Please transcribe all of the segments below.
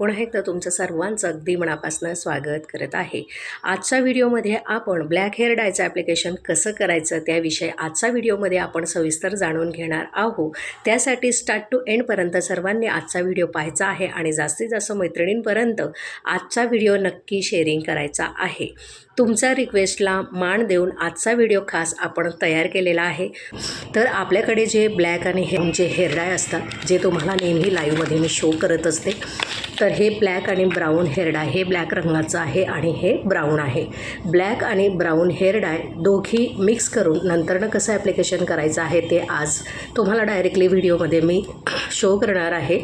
पाटील पुन्हा एकदा तुमचं सर्वांचं अगदी मनापासून स्वागत करत आहे. आजच्या व्हिडिओमध्ये आपण ब्लॅक हेअर डायचं ॲप्लिकेशन कसं करायचं त्याविषयी आजच्या व्हिडिओमध्ये आपण सविस्तर जाणून घेणार आहोत. त्यासाठी स्टार्ट टू एंडपर्यंत सर्वांनी आजचा व्हिडिओ पाहायचा आहे आणि जास्तीत जास्त मैत्रिणींपर्यंत आजचा व्हिडिओ नक्की शेअरिंग करायचा आहे. तुमच्या रिक्वेस्टला मान देऊन आजचा व्हिडिओ खास आपण तयार केलेला आहे. तर आपल्याकडे जे ब्लॅक आणि हे जे हेअर डाय असतात जे तुम्हाला नेहमी लाईव्हमध्ये मी शो करत असते तर हे ब्लॅक आणि ब्राऊन हेअर डाय हे ब्लॅक रंगाचं आहे आणि हे ब्राऊन आहे. ब्लॅक आणि ब्राऊन हेअर डाय दोघी मिक्स करून नंतरनं कसं ॲप्लिकेशन करायचं आहे ते आज तुम्हाला डायरेक्टली व्हिडिओमध्ये मी शो करणार आहे.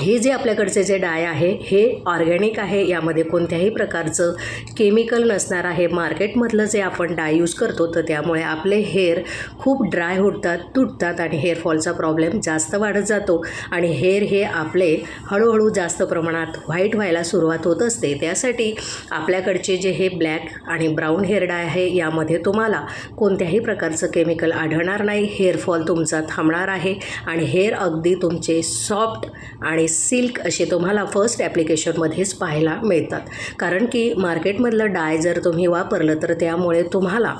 हे जे आपल्याकडचे जे डाय आहे हे ऑर्गॅनिक आहे यामध्ये कोणत्याही प्रकारचं केमिकल नसणार आहे. मार्केटमधलं जे आपण डाय यूज करतो तर त्यामुळे आपले हेअर खूप ड्राय होतात तुटतात आणि हेअरफॉलचा प्रॉब्लेम जास्त वाढत जातो. आणि हेअर हे आपले हळूहळू जास्त प्रमाणात व्हाईट व्हायला सुरुवात होत असते. त्यासाठी आपल्याकडचे जे हे ब्लॅक आणि ब्राऊन हेअर डाय आहे यामध्ये तुम्हाला कोणत्याही प्रकारचं केमिकल आढळणार नाही. हेअरफॉल तुमचा थांबणार आहे आणि हेअर अगदी तुमचे सॉफ्ट आणि सिल्क असे तुम्हाला फर्स्ट ॲप्लिकेशनमध्येच पाहायला मिळतात. कारण की मार्केटमधलं डाय जर तुम्ही वापरलं तर त्यामुळे तुम्हाला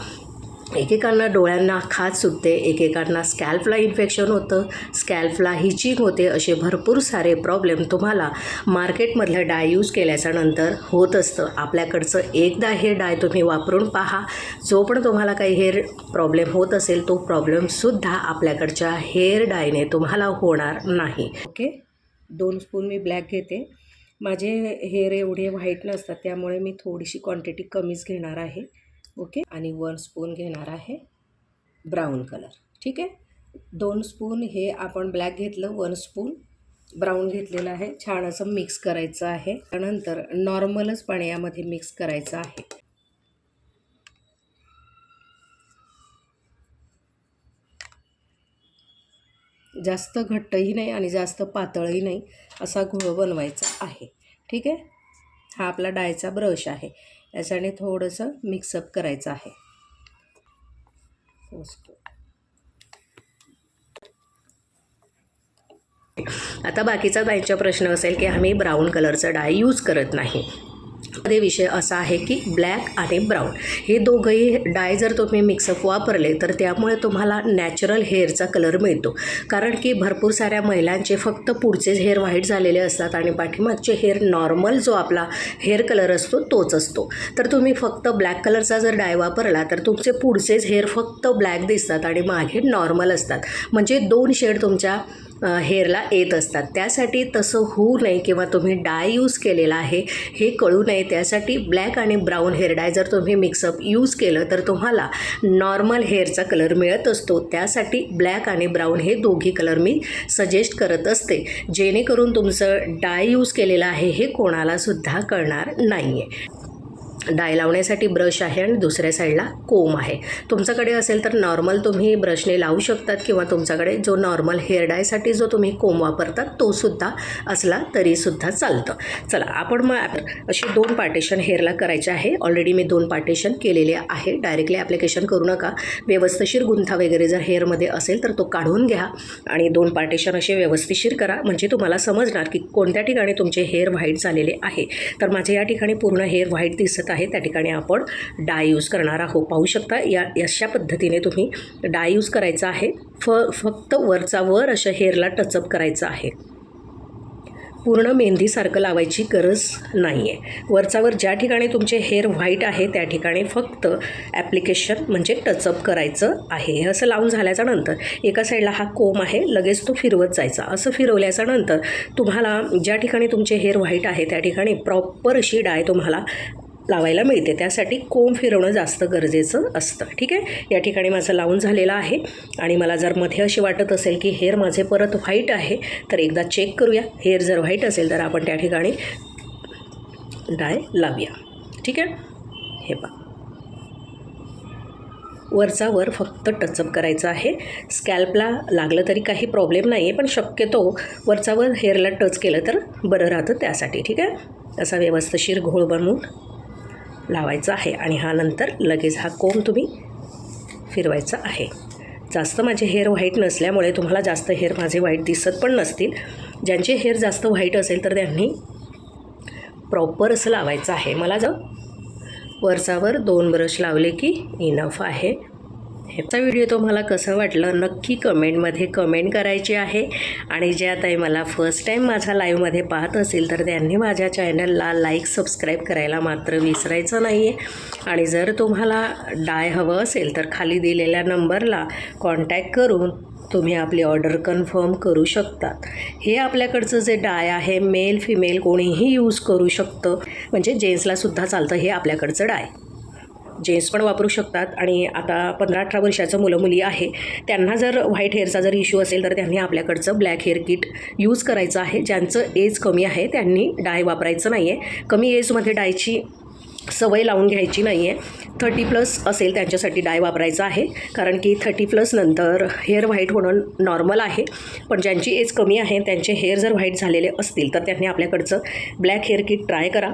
एकेकांना डोळ्यांना खाज सुटते एकेकांना स्कॅल्फला इन्फेक्शन होतं स्कॅल्फला हिचिंग होते असे भरपूर सारे प्रॉब्लेम तुम्हाला मार्केटमधलं डाय यूज केल्याच्यानंतर होत असतं. आपल्याकडचं एकदा हे डाय तुम्ही वापरून पहा. जो पण तुम्हाला काही हेअर प्रॉब्लेम होत असेल तो प्रॉब्लेमसुद्धा आपल्याकडच्या हेअर डायने तुम्हाला होणार नाही. ओके दोन स्पून मी ब्लॅक घेते. माझे हेअर एवढे व्हाईट नसतात त्यामुळे मी थोडीशी क्वांटिटी कमीच घेणार आहे. ओके आणि वन स्पून घेणार आहे ब्राऊन कलर ठीक आहे? दोन स्पून हे आपण ब्लॅक घेतलं वन स्पून ब्राऊन घेतलेलं आहे. छान असं मिक्स करायचं आहे. त्यानंतर नॉर्मलच पाण्यामध्ये मिक्स करायचं आहे. जास्त घट्टही नाही आणि जास्त पातळही नाही असा घोळ बनवायचा आहे. ठीक आहे? हा आपला डायचा ब्रश आहे. याच्याने थोडंसं मिक्सअप करायचं आहे. आता बाकीचा डायचा प्रश्न असेल की आम्ही ब्राऊन कलरचा डाय यूज करत नाही. मध्ये विषय असा आहे की ब्लॅक आणि ब्राऊन. हे दोघंही डाय जर तुम्ही मिक्सअप वापरले तर त्यामुळे तुम्हाला नॅचरल हेअरचा कलर मिळतो. कारण की भरपूर साऱ्या महिलांचे फक्त पुढचेच हेअर व्हाईट झालेले असतात आणि पाठीमागचे हेअर नॉर्मल जो आपला हेअर कलर असतो तोच असतो. तर तुम्ही फक्त ब्लॅक कलरचा जर डाय वापरला तर तुमचे पुढचेच हेअर फक्त ब्लॅक दिसतात आणि मागे नॉर्मल असतात. म्हणजे दोन शेड तुमच्या हेअरला येत असतात. त्यासाठी तसं होऊ नये किंवा तुम्ही डाय यूज केलेला आहे हे कळू नये. त्यासाठी ब्लॅक आणि ब्राऊन हेअर डाय जर तुम्ही मिक्सअप यूज केलं तर तुम्हाला नॉर्मल हेअरचा कलर मिळत असतो. त्यासाठी ब्लॅक आणि ब्राऊन हे दोघी कलर मी सजेस्ट करत असते. जेणेकरून तुमचं डाय यूज केलेलं आहे हे कोणालासुद्धा कळणार नाही आहे डाय लावण्यासाठी ब्रश आहे आणि दुसऱ्या साईडला कोम आहे. तुमच्याकडे असेल तर नॉर्मल तुम्ही ब्रशने लावू शकतात किंवा तुमच्याकडे जो नॉर्मल हेअर डायसाठी जो तुम्ही कोम वापरतात तोसुद्धा असला तरीसुद्धा चालतं. चला आपण मग अशी दोन पार्टेशन हेअरला करायचे आहे. ऑलरेडी मी दोन पार्टेशन केलेले आहे. डायरेक्टली ॲप्लिकेशन करू नका. व्यवस्थिशीर गुंथा वगैरे जर हेअरमध्ये असेल तर तो काढून घ्या आणि दोन पार्टेशन असे व्यवस्थिशीर करा. म्हणजे तुम्हाला समजणार की कोणत्या ठिकाणी तुमचे हेअर व्हाईट झालेले आहे. तर माझे या ठिकाणी पूर्ण हेअर व्हाईट दिसत आहे. आहे त्या ठिकाणी आपण डाय यूज करणार आहोत. पाहू शकता या अशा पद्धतीने तुम्ही डाय यूज करायचा आहे. फ फक्त वरचा वर अशा हेअरला टचअप करायचं आहे. पूर्ण मेहंदीसारखं लावायची गरज नाही आहे वरचावर ज्या ठिकाणी तुमचे हेअर व्हाईट आहे त्या ठिकाणी फक्त ॲप्लिकेशन म्हणजे टचअप करायचं आहे. हे असं लावून झाल्याच्यानंतर एका साईडला हा कोम आहे लगेच तो फिरवत जायचा. असं फिरवल्याच्या नंतर तुम्हाला ज्या ठिकाणी तुमचे हेअर व्हाईट आहे त्या ठिकाणी प्रॉपर अशी डाय तुम्हाला लावायला मिळते. त्यासाठी कोंब फिरवणं जास्त गरजेचं असतं. ठीक आहे? या ठिकाणी माझं लावून झालेलं आहे. आणि मला जर मध्ये अशी वाटत असेल की हेअर माझे परत व्हाईट आहे तर एकदा चेक करूया. हेअर जर व्हाईट असेल तर आपण त्या ठिकाणी डाय लावूया. ठीक आहे? हे पा वरचा वर फक्त टचअप करायचं आहे. स्कॅल्पला लागलं तरी काही प्रॉब्लेम नाही आहे पण शक्यतो वरचा वर हेअरला टच केलं तर बरं राहतं त्यासाठी. ठीक आहे? असा व्यवस्थिशीर घोळ बनवून लावायचा आहे आणि हा नंतर लगेच हा कोंब तुम्ही फिरवायचा आहे. जास्त माझे हेअर व्हाईट नसल्यामुळे तुम्हाला जास्त हेअर माझे व्हाईट दिसत पण नसतील. ज्यांचे हेअर जास्त व्हाईट असेल तर त्यांनी प्रॉपर असं लावायचं आहे. मला जर वरचावर दोन ब्रश लावले की इनफ आहे. ह्याचा व्हिडिओ तुम्हाला कसं वाटलं नक्की कमेंटमध्ये कमेंट करायची आहे. आणि ज्या ताई मला फर्स्ट टाईम माझा लाईव्हमध्ये पाहत असेल तर त्यांनी माझ्या चॅनलला लाईक सबस्क्राईब करायला मात्र विसरायचं नाही आहे आणि जर तुम्हाला डाय हवं असेल तर खाली दिलेल्या नंबरला कॉन्टॅक्ट करून तुम्ही आपली ऑर्डर कन्फर्म करू शकतात. हे आपल्याकडचं जे डाय आहे मेल फिमेल कोणीही यूज करू शकतं. म्हणजे जेंट्सलासुद्धा चालतं हे आपल्याकडचं डाय जेंट्स पण वापरू शकतात आणि आता पंधरा अठरा वर्षाचं मुलं मुली आहे त्यांना जर व्हाईट हेअरचा जर इश्यू असेल तर त्यांनी आपल्याकडचं ब्लॅक हेअर किट यूज करायचं आहे. ज्यांचं एज कमी आहे त्यांनी डाय वापरायचं नाही आहे कमी एजमध्ये डायची सवय लावून घ्यायची नाही आहे थर्टी प्लस असेल त्यांच्यासाठी डाय वापरायचा आहे. कारण की थर्टी प्लस नंतर हेअर व्हाईट होणं नॉर्मल आहे. पण ज्यांची एज कमी आहे त्यांचे हेअर जर व्हाईट झालेले असतील तर त्यांनी आपल्याकडचं ब्लॅक हेअर किट ट्राय करा.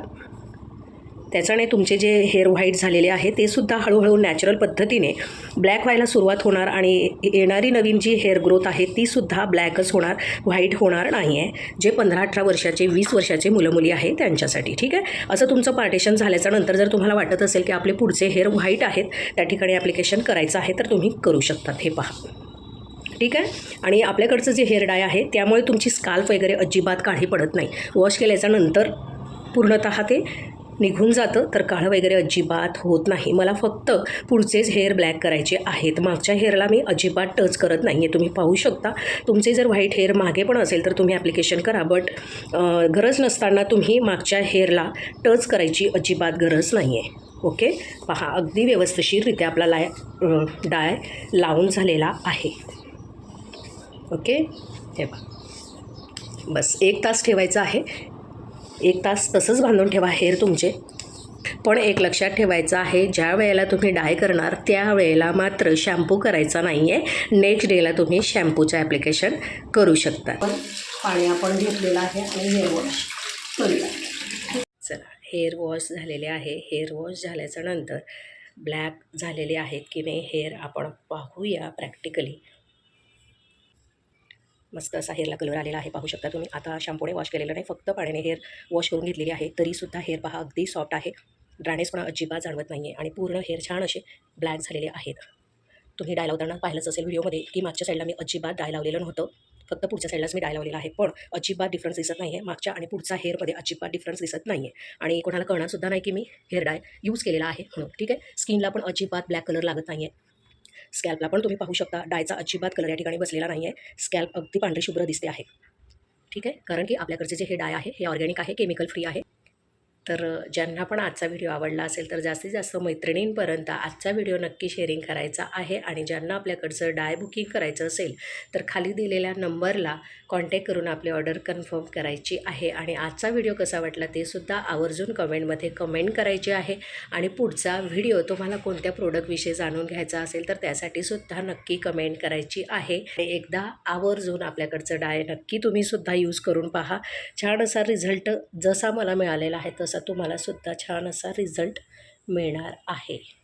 त्याच्याने तुमचे जे हेअर व्हाईट झालेले आहे ते सुद्धा हळूहळू नॅचरल पद्धतीने ब्लॅक व्हायला सुरुवात होणार आणि येणारी नवीन जी हेअर ग्रोथ आहे ती सुद्धा ब्लॅकच होणार व्हाईट होणार नाही आहे जे पंधरा अठरा वर्षाचे वीस वर्षाचे मुलं मुली आहे त्यांच्यासाठी ठीक आहे? असं तुमचं पार्टेशन झाल्याच्यानंतर जर तुम्हाला वाटत असेल की आपले पुढचे हेअर व्हाईट आहेत त्या ठिकाणी ॲप्लिकेशन करायचं आहे तर तुम्ही करू शकतात हे पहा. ठीक आहे? आणि आपल्याकडचं जे हेअर डाय आहे त्यामुळे तुमची स्काल्फ वगैरे अजिबात काळी पडत नाही. वॉश केल्याच्यानंतर पूर्णतः ते निघून जातं. तर काळं वगैरे अजिबात होत नाही. मला फक्त पुढचेच हेअर ब्लॅक करायचे आहेत. मागच्या हेअरला मी अजिबात टच करत नाही आहे तुम्ही पाहू शकता. तुमचे जर व्हाईट हेअर मागे पण असेल तर तुम्ही ॲप्लिकेशन करा. बट गरज नसताना तुम्ही मागच्या हेअरला टच करायची अजिबात गरज नाही आहे ओके पहा अगदी व्यवस्थितशीररित्या आपला लाय डाय लावून झालेला आहे. ओके हे बस एक तास ठेवायचं आहे. एक तास तसंच बांधून ठेवा हेअर तुमचे. पण एक लक्षात ठेवायचं आहे ज्या वेळेला तुम्ही डाय करणार त्या वेळेला मात्र शॅम्पू करायचा नाही आहे नेक्स्ट डेला तुम्ही शॅम्पूचं ॲप्लिकेशन करू शकता. पाणी आपण घेतलेलं आहे आणि हेअर वॉश करूया. चला हेअर वॉश झालेले आहे. हेअर वॉश झाल्याच्यानंतर ब्लॅक झालेले आहेत की नाही हेअर आपण पाहूया प्रॅक्टिकली. मस्त असा हेअरला कलर आलेला आहे पाहू शकता तुम्ही. आता शॅम्पूने वॉश केलेलं नाही फक्त पाण्याने हेअर वॉश करून घेतलेली आहे. तरीसुद्धा हेअर पहा अगदी सॉफ्ट आहे. ड्रायनेसपणा अजिबात जाणवत नाही आहे आणि पूर्ण हेअर छान असे ब्लॅक झालेले आहेत. तुम्ही डाय लावताना पाहिलंच असेल व्हिडिओमध्ये की मागच्या साईडला मी अजिबात डाय लावलेलं नव्हतं. फक्त पुढच्या साईडलाच मी डाय लावलेला आहे पण अजिबात डिफरन्स दिसत नाही आहे मागच्या आणि पुढच्या हेअरमध्ये अजिबात डिफरन्स दिसत नाही आहे आणि कोणाला कळणारसुद्धा नाही की मी हेअर डाय यूज केलेला आहे म्हणून. ठीक आहे? स्किनला पण अजिबात ब्लॅक कलर लागत नाही आहे स्कॅल्पला पण तुम्ही पाहू शकता. डायचा अजिबात कलर या ठिकाणी बसलेला नाही आहे स्कॅल्प अगदी पांढरी शुभ्र दिसते आहे. ठीक आहे? कारण की आपल्याकडचे जे हे डाय आहे हे ऑर्गॅनिक आहे केमिकल फ्री आहे. तर ज्यांना पण आजचा व्हिडिओ आवडला असेल तर जास्तीत जास्त मैत्रिणींपर्यंत आजचा व्हिडिओ नक्की शेअरिंग करायचा आहे आणि ज्यांना आपल्याकडचं डाय बुकिंग करायचं असेल तर खाली दिलेल्या नंबरला कॉन्टॅक्ट करून आपली ऑर्डर कन्फर्म करायची आहे आणि आजचा व्हिडिओ कसा वाटला ते सुद्धा आवर्जून कमेंटमध्ये कमेंट करायचे आहे आणि पुढचा व्हिडिओ तुम्हाला कोणत्या प्रोडक्टविषयी जाणून घ्यायचा असेल तर त्यासाठी सुद्धा नक्की कमेंट करायची आहे. आणि एकदा आवर्जून आपल्याकडचं डाय नक्की तुम्ही सुद्धा यूज करून पहा. छान असा रिझल्ट जसा मला मिळालेला आहे तसं तसा तुम्हाला सुद्धा छान असा रिझल्ट मिळणार आहे.